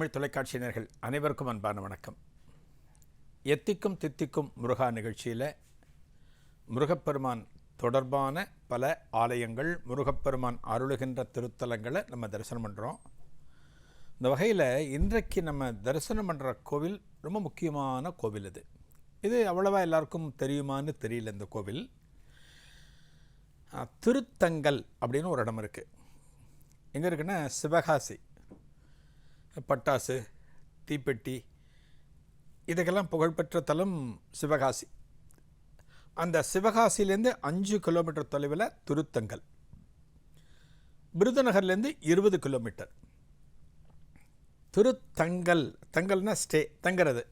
தமிழ் தொலைக்காட்சியினர்கள் அனைவருக்கும் அன்பான வணக்கம். எத்திக்கும் தித்திக்கும் முருகா நிகழ்ச்சியில் முருகப்பெருமான் தொடர்பான பல ஆலயங்கள் முருகப்பெருமான் அருளுகின்ற திருத்தலங்களை நம்ம தரிசனம் பண்ணுறோம் இந்த வகையில் இன்றைக்கு நம்ம தரிசனம் பண்ணுற கோவில் ரொம்ப முக்கியமான கோவில் இது. இது அவ்வளவா எல்லாருக்கும் தெரியுமான்னு தெரியல இந்த கோவில். திருத்தங்கல் அப்படின்னு ஒரு இடம் இருக்குது எங்கே இருக்குன்னா சிவகாசி. பட்டாசு தீப்பெட்டி இதுக்கெல்லாம் புகழ்பெற்ற தலம் சிவகாசி. அந்த சிவகாசியிலேருந்து அஞ்சு கிலோமீட்டர் தொலைவில் திருத்தங்கல் விருதுநகர்லேருந்து இருபது கிலோமீட்டர். திருத்தங்கல் தங்கல்னா ஸ்டே தங்கிறது.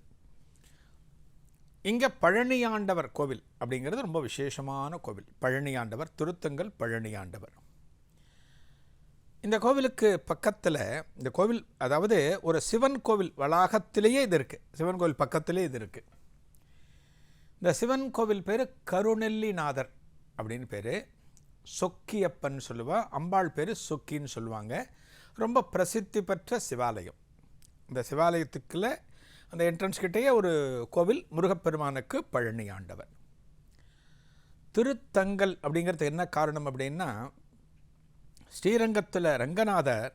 இங்கே பழனியாண்டவர் கோவில் அப்படிங்கிறது ரொம்ப விசேஷமான கோவில். பழனியாண்டவர் திருத்தங்கல் பழனியாண்டவர். இந்த கோவிலுக்கு பக்கத்தில் இந்த கோவில் அதாவது ஒரு சிவன் கோவில் வளாகத்திலேயே இது இருக்குது சிவன் கோவில் பக்கத்திலே இது இருக்குது இந்த சிவன் கோவில் பேர் கருணெல்லிநாதர் அப்படின்னு பேர். சொக்கியப்பன் சொல்லுவா அம்பாள் பேர் சொக்கின்னு சொல்லுவாங்க. ரொம்ப பிரசித்தி பெற்ற சிவாலயம். இந்த சிவாலயத்துக்குள்ள அந்த என்ட்ரன்ஸ் கிட்டேயே ஒரு கோவில் முருகப்பெருமானுக்கு பழனி ஆண்டவர் திருத்தங்கல் அப்படிங்கிறது என்ன காரணம் அப்படின்னா ஸ்ரீரங்கத்தில் ரங்கநாதர்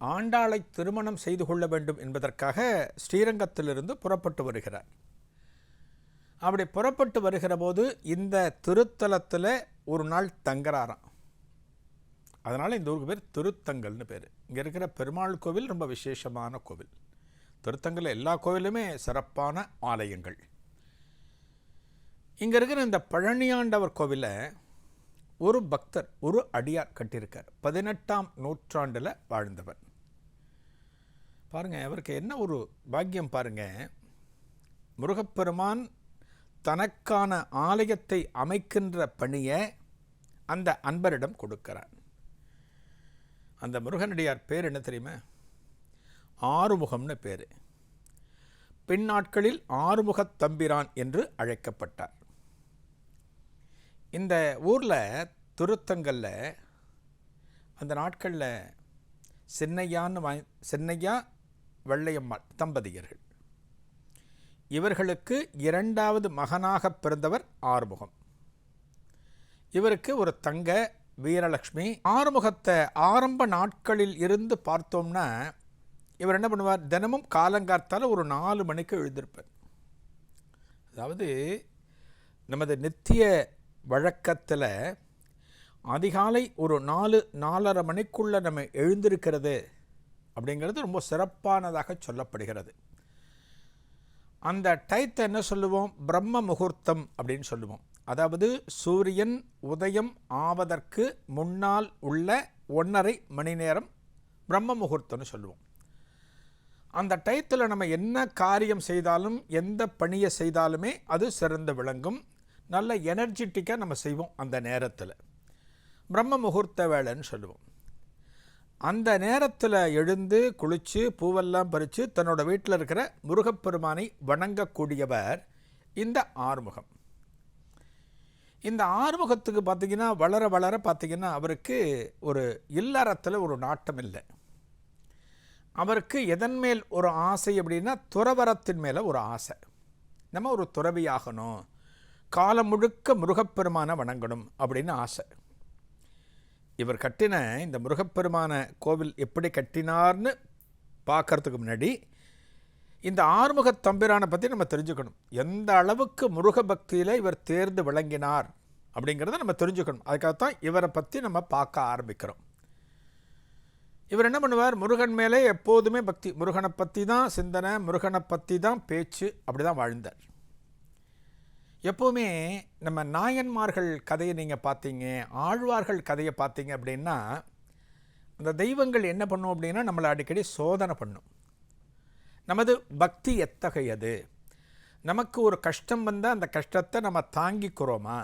ஆண்டாளை திருமணம் செய்து கொள்ள வேண்டும் என்பதற்காக ஸ்ரீரங்கத்திலிருந்து புறப்பட்டு வருகிறார். அப்படி புறப்பட்டு வருகிற போது இந்த திருத்தலத்தில் ஒரு நாள் தங்குறாராம். அதனால் இந்த ஊருக்கு பேர் திருத்தங்கல்னு பேர். இங்கே இருக்கிற பெருமாள் கோவில் ரொம்ப விசேஷமான கோவில். திருத்தங்கல் எல்லா கோவிலுமே சிறப்பான ஆலயங்கள். இங்கே இருக்கிற இந்த பழனியாண்டவர் கோவிலை ஒரு பக்தர் ஒரு அடியார் கட்டியிருக்கார் பதினெட்டாம் நூற்றாண்டில் வாழ்ந்தவர். பாருங்கள் அவருக்கு என்ன ஒரு பாக்கியம் பாருங்கள் முருகப்பெருமான் தனக்கான ஆலயத்தை அமைக்கின்ற பணியை அந்த அன்பரிடம் கொடுக்கிறார். அந்த முருகனடியார் பேர் என்ன தெரியுமா? ஆறுமுகம்னு பேர். பின்னாட்களில் ஆறுமுகத் தம்பிரான் என்று அழைக்கப்பட்டார். இந்த ஊரில் துருத்தங்களில் அந்த நாட்களில் சின்னையான்னு வாய் சின்னையா வெள்ளையம்மாள் தம்பதியர்கள். இவர்களுக்கு இரண்டாவது மகனாக பிறந்தவர் ஆறுமுகம். இவருக்கு ஒரு தங்க வீரலக்ஷ்மி. ஆறுமுகத்தை ஆரம்ப நாட்களில் இருந்து பார்த்தோம்னா இவர் என்ன பண்ணுவார்? தினமும் காலங்கார்த்தால் ஒரு நாலு மணிக்கு எழுந்திருப்பார். அதாவது நமது நித்திய வழக்கத்தில் அதிகாலை ஒரு நாலு நாலரை மணிக்குள்ளே நம்ம எழுந்திருக்கிறது அப்படிங்கிறது ரொம்ப சிறப்பானதாக சொல்லப்படுகிறது. அந்த டயத்தை என்ன சொல்லுவோம்? பிரம்ம முகூர்த்தம் அப்படின்னு சொல்லுவோம். அதாவது சூரியன் உதயம் ஆவதற்கு முன்னால் உள்ள ஒன்றரை மணி நேரம் பிரம்ம முகூர்த்தம்னு சொல்லுவோம். அந்த டயத்தில் நம்ம என்ன காரியம் செய்தாலும் எந்த பணியை செய்தாலுமே அது சிறந்து விளங்கும். நல்ல எனர்ஜெட்டிக்காக நம்ம செய்வோம் அந்த நேரத்தில். பிரம்ம முகூர்த்த வேலைன்னு சொல்லுவோம். அந்த நேரத்தில் எழுந்து குளித்து பூவெல்லாம் பறித்து தன்னோட வீட்டில் இருக்கிற முருகப்பெருமானை வணங்கக்கூடியவர் இந்த ஆறுமுகம். இந்த ஆறுமுகத்துக்கு பார்த்தீங்கன்னா வளர வளர பார்த்தீங்கன்னா அவருக்கு ஒரு இல்லறத்தில் ஒரு நாட்டம் இல்லை. அவருக்கு எதன் மேல் ஒரு ஆசை அப்படின்னா துறவரத்தின் மேலே ஒரு ஆசை. நம்ம ஒரு துறவியாகணும். காலம் முழுக்க முருகப்பெருமானை வணங்கணும் அப்படின்னு ஆசை. இவர் கட்டின இந்த முருகப்பெருமான கோவில் எப்படி கட்டினார்னு பார்க்கறதுக்கு முன்னாடி இந்த ஆறுமுக தம்பிரானை பற்றி நம்ம தெரிஞ்சுக்கணும். எந்த அளவுக்கு முருக பக்தியில் இவர் தேர்ந்து விளங்கினார் அப்படிங்கிறத நம்ம தெரிஞ்சுக்கணும். அதுக்காகத்தான் இவரை பற்றி நம்ம பார்க்க ஆரம்பிக்கிறோம். இவர் என்ன பண்ணுவார்? முருகன் மேலே எப்போதுமே பக்தி. முருகனை பற்றி தான் சிந்தனை முருகனை பற்றி தான் பேச்சு அப்படி தான் வாழ்ந்தார். எப்போவுமே நம்ம நாயன்மார்கள் கதையை நீங்கள் பார்த்தீங்க ஆழ்வார்கள் கதையை பார்த்தீங்க அப்படின்னா அந்த தெய்வங்கள் என்ன பண்ணும் அப்படின்னா நம்மளை அடிக்கடி சோதனை பண்ணும். நமது பக்தி எத்தகையது? நமக்கு ஒரு கஷ்டம் வந்தால் அந்த கஷ்டத்தை நம்ம தாங்கிக்கிறோமா?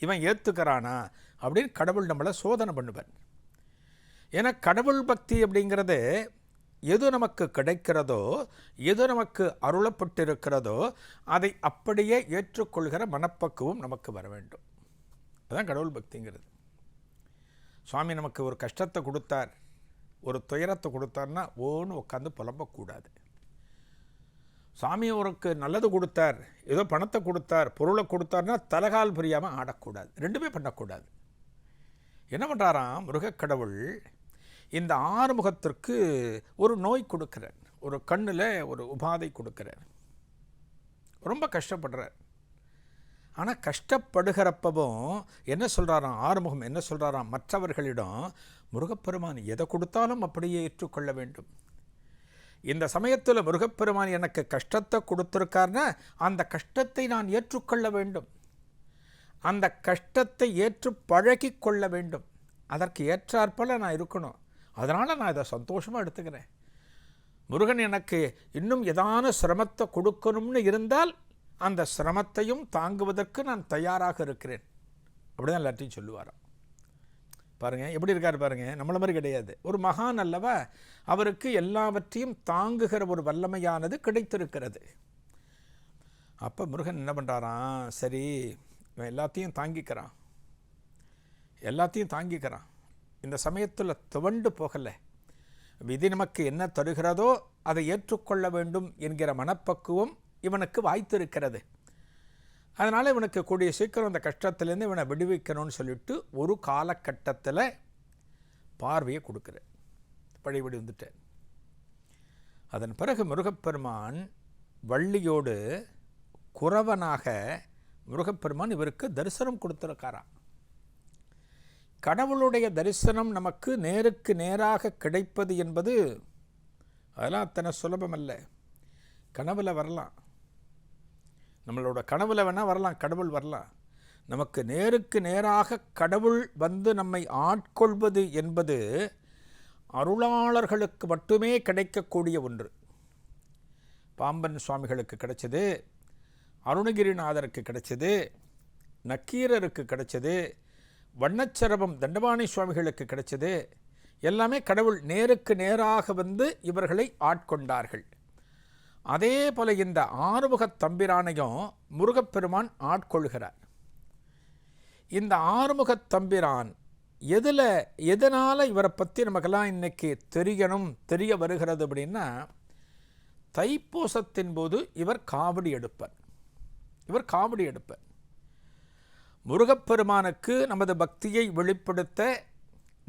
இவன் ஏற்றுக்கிறானா அப்படின்னு கடவுள் நம்மளை சோதனை பண்ணுவார். ஏன்னா கடவுள் பக்தி அப்படிங்கிறது எது நமக்கு கிடைக்கிறதோ எது நமக்கு அருளப்பட்டிருக்கிறதோ அதை அப்படியே ஏற்றுக்கொள்கிற மனப்பக்குவம் நமக்கு வர வேண்டும். அதுதான் கடவுள் பக்திங்கிறது. சுவாமி நமக்கு ஒரு கஷ்டத்தை கொடுத்தார் ஒரு துயரத்தை கொடுத்தாருன்னா ஓன்னு உட்காந்து புலம்பக்கூடாது. சாமி அவருக்கு நல்லது கொடுத்தார் ஏதோ பணத்தை கொடுத்தார் பொருளை கொடுத்தார்னா தலகால் புரியாமல் ஆடக்கூடாது. ரெண்டுமே பண்ணக்கூடாது. என்ன பண்ணுறாராம் முருகக்கடவுள் இந்த ஆறுமுகத்திற்கு ஒரு நோய் கொடுக்குறார். ஒரு கண்ணில் ஒரு உபாதை கொடுக்குறார். ரொம்ப கஷ்டப்படுறார். ஆனால் கஷ்டப்படுகிறப்பவும் என்ன சொல்கிறாராம் ஆறுமுகம் என்ன சொல்கிறாராம் மற்றவர்களிடம் முருகப்பெருமான் எதை கொடுத்தாலும் அப்படியே ஏற்றுக்கொள்ள வேண்டும். இந்த சமயத்தில் முருகப்பெருமான் எனக்கு கஷ்டத்தை கொடுத்துருக்காருன்னா அந்த கஷ்டத்தை நான் ஏற்றுக்கொள்ள வேண்டும். அந்த கஷ்டத்தை ஏற்று பழகி கொள்ள வேண்டும். அதற்கு ஏற்றாற்போல் நான் இருக்கணும். அதனால் நான் இதை சந்தோஷமாக எடுத்துக்கிறேன். முருகன் எனக்கு இன்னும் ஏதான சிரமத்தை கொடுக்கணும்னு இருந்தால் அந்த சிரமத்தையும் தாங்குவதற்கு நான் தயாராக இருக்கிறேன். அப்படிதான் எல்லாத்தையும் சொல்லுவாராம். பாருங்கள் எப்படி இருக்கார் பாருங்கள் நம்மள மாதிரி கிடையாது. ஒரு மகான் அல்லவா அவருக்கு எல்லாவற்றையும் தாங்குகிற ஒரு வல்லமையானது கிடைத்திருக்கிறது. அப்போ முருகன் என்ன பண்ணுறாராம் சரி இவன் எல்லாத்தையும் தாங்கிக்கிறான். எல்லாத்தையும் தாங்கிக்கிறான். இந்த சமயத்தில் துவண்டு போகலை. விதி நமக்கு என்ன தருகிறதோ அதை ஏற்றுக்கொள்ள வேண்டும் என்கிற மனப்பக்குவம் இவனுக்கு வாய்த்திருக்கிறது. அதனால் இவனுக்கு கூடிய சீக்கிரம் அந்த கஷ்டத்திலேருந்து இவனை விடுவிக்கணும்னு சொல்லிட்டு ஒரு காலகட்டத்தில் பார்வையை கொடுக்குறேன் வழிபடி வந்துட்டேன் அதன் பிறகு முருகப்பெருமான் வள்ளியோடு குறவனாக முருகப்பெருமான் இவருக்கு தரிசனம் கொடுத்துருக்காராம். கடவுளுடைய தரிசனம் நமக்கு நேருக்கு நேராக கிடைப்பது என்பது அதெல்லாம் அத்தனை சுலபமல்ல கனவில் வரலாம். நம்மளோட கனவில் வேணால் வரலாம் கடவுள் வரலாம். நமக்கு நேருக்கு நேராக கடவுள் வந்து நம்மை ஆட்கொள்வது என்பது அருளாளர்களுக்கு மட்டுமே கிடைக்கக்கூடிய ஒன்று. பாம்பன் சுவாமிகளுக்கு கிடைச்சது அருணகிரிநாதருக்கு கிடைச்சது நக்கீரருக்கு கிடைச்சது வண்ணச்சரபம் தண்டபாணி சுவாமிகளுக்கு கிடைச்சது. எல்லாமே கடவுள் நேருக்கு நேராக வந்து இவர்களை ஆட்கொண்டார்கள். அதே போல இந்த ஆறுமுகத் தம்பிரானையும் முருகப்பெருமான் ஆட்கொள்கிறார். இந்த ஆறுமுகத் தம்பிரான் எதில் எதனால் இவரை பற்றி நமக்கெல்லாம் இன்னைக்கு தெரியணும் தெரிய வருகிறது அப்படின்னா தைப்பூசத்தின் போது இவர் காவடி எடுப்பர். இவர் காவடி எடுப்பர். முருகப்பெருமானுக்கு நமது பக்தியை வெளிப்படுத்த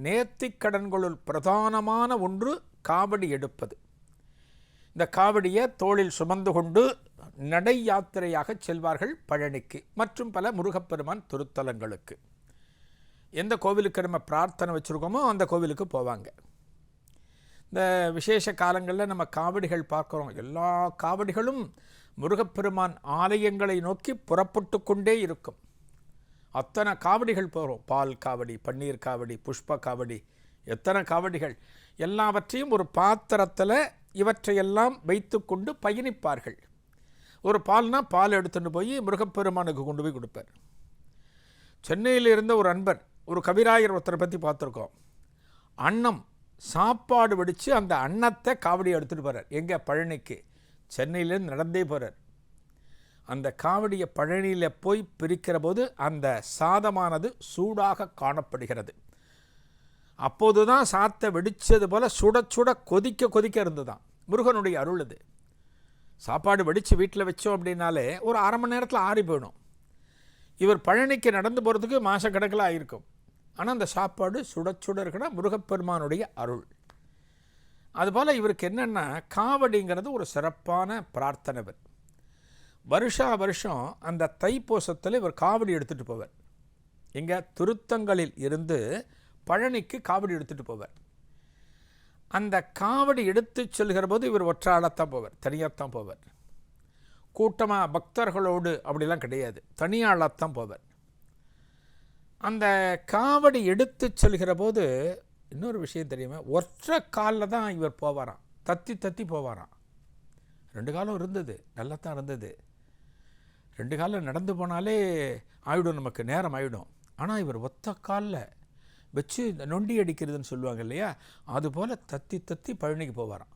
நேர்த்திக்கடன்களுள் பிரதானமான ஒன்று காவடி எடுப்பது. இந்த காவடியை தோளில் சுமந்து கொண்டு நடை யாத்திரையாக செல்வார்கள் பழனிக்கு மற்றும் பல முருகப்பெருமான் திருத்தலங்களுக்கு. எந்த கோவிலுக்கு நம்ம பிரார்த்தனை வச்சுருக்கோமோ அந்த கோவிலுக்கு போவாங்க. இந்த விசேஷ காலங்களில் நம்ம காவடிகள் பார்க்குறோம். எல்லா காவடிகளும் முருகப்பெருமான் ஆலயங்களை நோக்கி புறப்பட்டு கொண்டே இருக்கும். அத்தனை காவடிகள் போகிறோம் பால் காவடி பன்னீர் காவடி புஷ்ப காவடி எத்தனை காவடிகள்? எல்லாவற்றையும் ஒரு பாத்திரத்தில் இவற்றையெல்லாம் வைத்துக்கொண்டு பயணிப்பார்கள். ஒரு பால்னால் பால் எடுத்துகிட்டு போய் முருகப்பெருமானுக்கு கொண்டு போய் கொடுப்பார் சென்னையில் இருந்த ஒரு அன்பர் ஒரு கவிராயர் ஒருத்தரை பற்றி பார்த்துருக்கோம். அன்னம் சாப்பாடு வடித்து அந்த அன்னத்தை காவடி எடுத்துகிட்டு போகிறார் எங்கே பழனிக்கு. சென்னையிலேருந்து நடந்தே போகிறார் அந்த காவடியை பழனியில் போய் பிரிக்கிற போது அந்த சாதமானது சூடாக காணப்படுகிறது. அப்போது தான் சாத்தை வெடித்தது போல் சுட சுட கொதிக்க கொதிக்க இருந்து தான் முருகனுடைய அருள் இது. சாப்பாடு வெடித்து வீட்டில் வச்சோம் அப்படின்னாலே ஒரு அரை மணி நேரத்தில் ஆறி போயிடும். இவர் பழனிக்கு நடந்து போகிறதுக்கு மாதக்கணக்கில் ஆகிருக்கும் ஆனால் அந்த சாப்பாடு சுட சுட இருக்குன்னா முருகப்பெருமானுடைய அருள். அதுபோல் இவருக்கு என்னென்னா காவடிங்கிறது ஒரு சிறப்பான பிரார்த்தனைவர் வருஷா வருஷம் அந்த தைப்பூசத்தில் இவர் காவடி எடுத்துகிட்டு போவார். எங்கள் திருத்தங்களில் இருந்து பழனிக்கு காவடி எடுத்துகிட்டு போவார். அந்த காவடி எடுத்து செல்கிற போது இவர் ஒற்றாளத்தான் போவார் தனியாகத்தான் போவார். கூட்டமாக பக்தர்களோடு அப்படிலாம் கிடையாது தனியாளத்தான் போவார். அந்த காவடி எடுத்து செல்கிற போது இன்னொரு விஷயம் தெரியுமா? ஒற்றை காலில் தான் இவர் போவாராம் தத்தி தத்தி போவாராம். ரெண்டு காலம் இருந்தது நல்லா தான் இருந்தது. ரெண்டு காலில் நடந்து போனாலே ஆயிடும் நமக்கு நேரம் ஆயிடும். ஆனால் இவர் ஒத்த காலில் வச்சு இந்த நொண்டி அடிக்கிறதுன்னு சொல்லுவாங்க இல்லையா? அதுபோல் தத்தி தத்தி பழனிக்கு போவாராம்.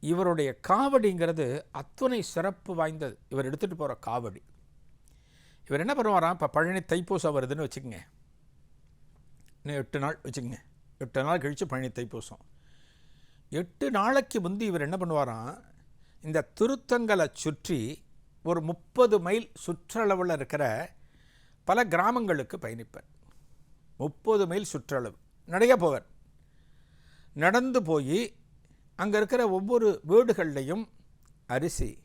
இவருடைய காவடிங்கிறது அத்துணை சிறப்பு வாய்ந்தது. இவர் எடுத்துகிட்டு போகிற காவடி. இவர் என்ன பண்ணுவாராம்? இப்போ பழனி தைப்பூசம் வருதுன்னு வச்சுக்கோங்க. இன்னும் எட்டு நாள் வச்சுக்கோங்க. எட்டு நாள் கழித்து பழனி தைப்பூசம். எட்டு நாளைக்கு முந்தி இவர் என்ன பண்ணுவாராம்? இந்த திருத்தங்களை சுற்றி ஒரு முப்பது மைல் சுற்றளவில் இருக்கிற பல கிராமங்களுக்கு பயணிப்பேன். முப்பது மைல் சுற்றளவு. நடைய போவேன். நடந்து போய் அங்கே இருக்கிற ஒவ்வொரு வீடுகள்லையும் அரிசி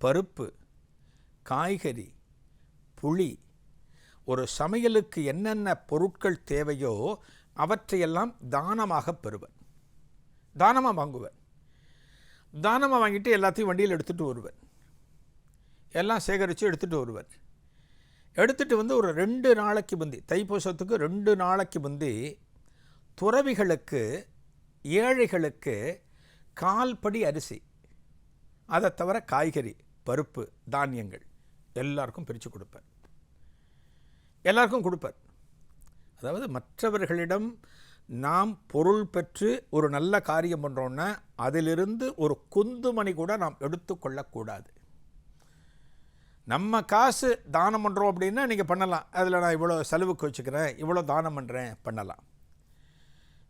பருப்பு காய்கறி புளி ஒரு சமையலுக்கு என்னென்ன பொருட்கள் தேவையோ அவற்றையெல்லாம் தானமாக பெறுவேன். தானமாக வாங்குவேன். தானமாக வாங்கிட்டு எல்லாத்தையும் வண்டியில் எடுத்துகிட்டு வருவேன். எல்லாம் சேகரித்து எடுத்துகிட்டு வருவார். எடுத்துகிட்டு வந்து ஒரு ரெண்டு நாளைக்கு முந்தி தைப்பூசத்துக்கு ரெண்டு நாளைக்கு முந்தி துறவிகளுக்கு ஏழைகளுக்கு கால்படி அரிசி அதை தவிர காய்கறி பருப்பு தானியங்கள் எல்லாருக்கும் பிரித்து கொடுப்பார். எல்லாருக்கும் கொடுப்பார். அதாவது மற்றவர்களிடம் நாம் பொருள் பெற்று ஒரு நல்ல காரியம் பண்ணுறோன்னா அதிலிருந்து ஒரு குந்துமணி கூட நாம் எடுத்துக்கொள்ளக்கூடாது. நம்ம காசு தானம் பண்ணுறோம் அப்படின்னா நீங்கள் பண்ணலாம். அதில் நான் இவ்வளோ செலவுக்கு வச்சுக்கிறேன் இவ்வளோ தானம் பண்ணுறேன் பண்ணலாம்.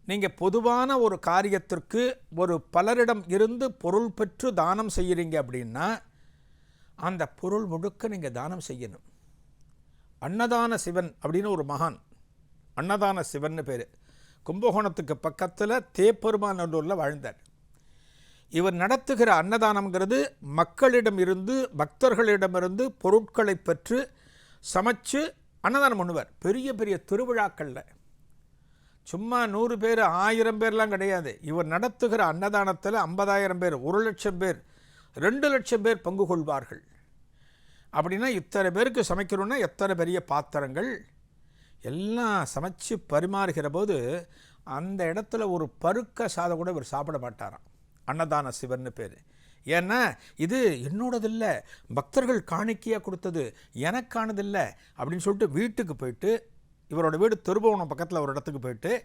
நீங்கள் பொதுவான ஒரு காரியத்திற்கு ஒரு பலரிடம் இருந்து பொருள் பெற்று தானம் செய்கிறீங்க அப்படின்னா அந்த பொருள் முழுக்க நீங்கள் தானம் செய்யணும். அன்னதான சிவன் அப்படின்னு ஒரு மகான் அன்னதான சிவன்னு பேர். கும்பகோணத்துக்கு பக்கத்தில் தேப்பெருமாநல்லூரில் வாழ்ந்தார். இவர் நடத்துகிற அன்னதானம்ங்கிறது மக்களிடம் இருந்து பக்தர்களிடமிருந்து பொருட்களை பெற்று சமைச்சு அன்னதானம் பண்ணுவார். பெரிய பெரிய திருவிழாக்களில். சும்மா நூறு பேர் ஆயிரம் பேர்லாம் கிடையாது. இவர் நடத்துகிற அன்னதானத்தில் ஐம்பதாயிரம் பேர் ஒரு லட்சம் பேர் ரெண்டு லட்சம் பேர் பங்கு கொள்வார்கள். அப்படின்னா இத்தனை பேருக்கு சமைக்கிறோன்னா எத்தனை பெரிய பாத்திரங்கள்? எல்லாம் சமைச்சு பரிமாறுகிற போது அந்த இடத்துல ஒரு பருக்க சாதம் கூட இவர் சாப்பிட மாட்டாராம். அன்னதான சிவன்னு பேர். ஏன்னா இது என்னோடதில்லை பக்தர்கள் காணிக்கையாக கொடுத்தது எனக்கானதில்லை அப்படின்னு சொல்லிட்டு வீட்டுக்கு போயிட்டு இவரோட வீடு திருபுவனம் பக்கத்தில் ஒரு இடத்துக்கு போயிட்டு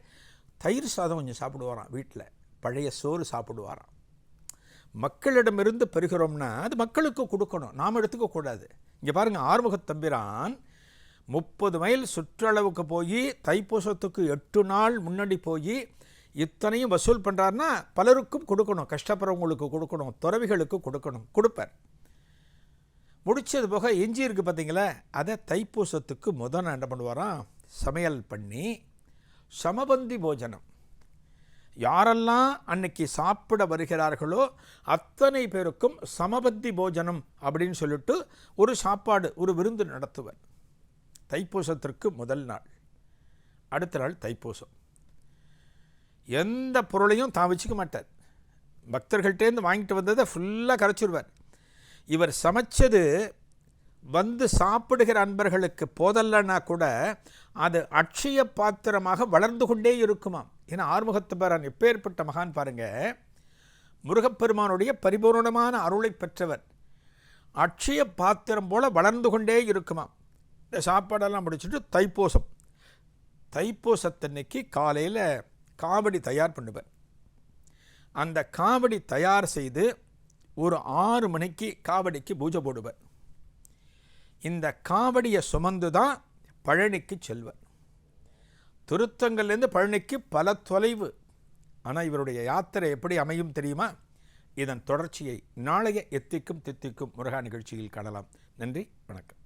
தயிர் சாதம் கொஞ்சம் சாப்பிடுவாராம் வீட்டில் பழைய சோறு சாப்பிடுவாராம். மக்களிடமிருந்து பெறுகிறோம்னா அது மக்களுக்கு கொடுக்கணும். நாம் எடுத்துக்கக்கூடாது இங்கே பாருங்கள் ஆறுமுகத் தம்பிரான் முப்பது மைல் சுற்றளவுக்கு போய் தைப்பூசத்துக்கு எட்டு நாள் முன்னாடி போய் இத்தனையும் வசூல் பண்ணுறாருன்னா பலருக்கும் கொடுக்கணும் கஷ்டப்படுறவங்களுக்கு கொடுக்கணும் துறவிகளுக்கு கொடுக்கணும். கொடுப்பார். முடித்தது போக எஞ்சி இருக்குது பார்த்தீங்களா? அதை தைப்பூசத்துக்கு முதல் நாள் என்ன பண்ணுவாராம்? சமையல் பண்ணி சமபந்தி போஜனம். யாரெல்லாம் அன்னைக்கு சாப்பிட வருகிறார்களோ அத்தனை பேருக்கும் சமபந்தி போஜனம் அப்படின்னு சொல்லிட்டு ஒரு சாப்பாடு ஒரு விருந்து நடத்துவர். தைப்பூசத்திற்கு முதல் நாள். அடுத்த நாள் தைப்பூசம். எந்த பொருளையும் தான் வச்சுக்க மாட்டார். பக்தர்கள்ட்டேருந்து வாங்கிட்டு வந்ததை ஃபுல்லாக கரைச்சிடுவார் இவர் சமைச்சது வந்து சாப்பிடுகிற அன்பர்களுக்கு போதல்லன்னா கூட அது அட்சய பாத்திரமாக வளர்ந்து கொண்டே இருக்குமாம். ஏன்னா ஆறுமுகத்தபரான் எப்பேற்பட்ட மகான் பாருங்கள் முருகப்பெருமானுடைய பரிபூர்ணமான அருளை பெற்றவர். அட்சய பாத்திரம் போல் வளர்ந்து கொண்டே இருக்குமாம். இந்த சாப்பாடெல்லாம் முடிச்சுட்டு தைப்பூசம். தைப்பூசத்தன்னைக்கு காலையில் காவடி தயார் பண்ணுவேன். அந்த காவடி தயார் செய்து ஒரு ஆறு மணிக்கு காவடிக்கு பூஜை போடுவேன். இந்த காவடியை சுமந்து தான் பழனிக்கு செல்வர் திருத்தங்கள்லேருந்து பழனிக்கு பல தொலைவு. ஆனால் இவருடைய யாத்திரை எப்படி அமையும் தெரியுமா? இதன் தொடர்ச்சியை நாளைய எத்திக்கும் தித்திக்கும் முருகா நிகழ்ச்சியில் காணலாம். நன்றி வணக்கம்.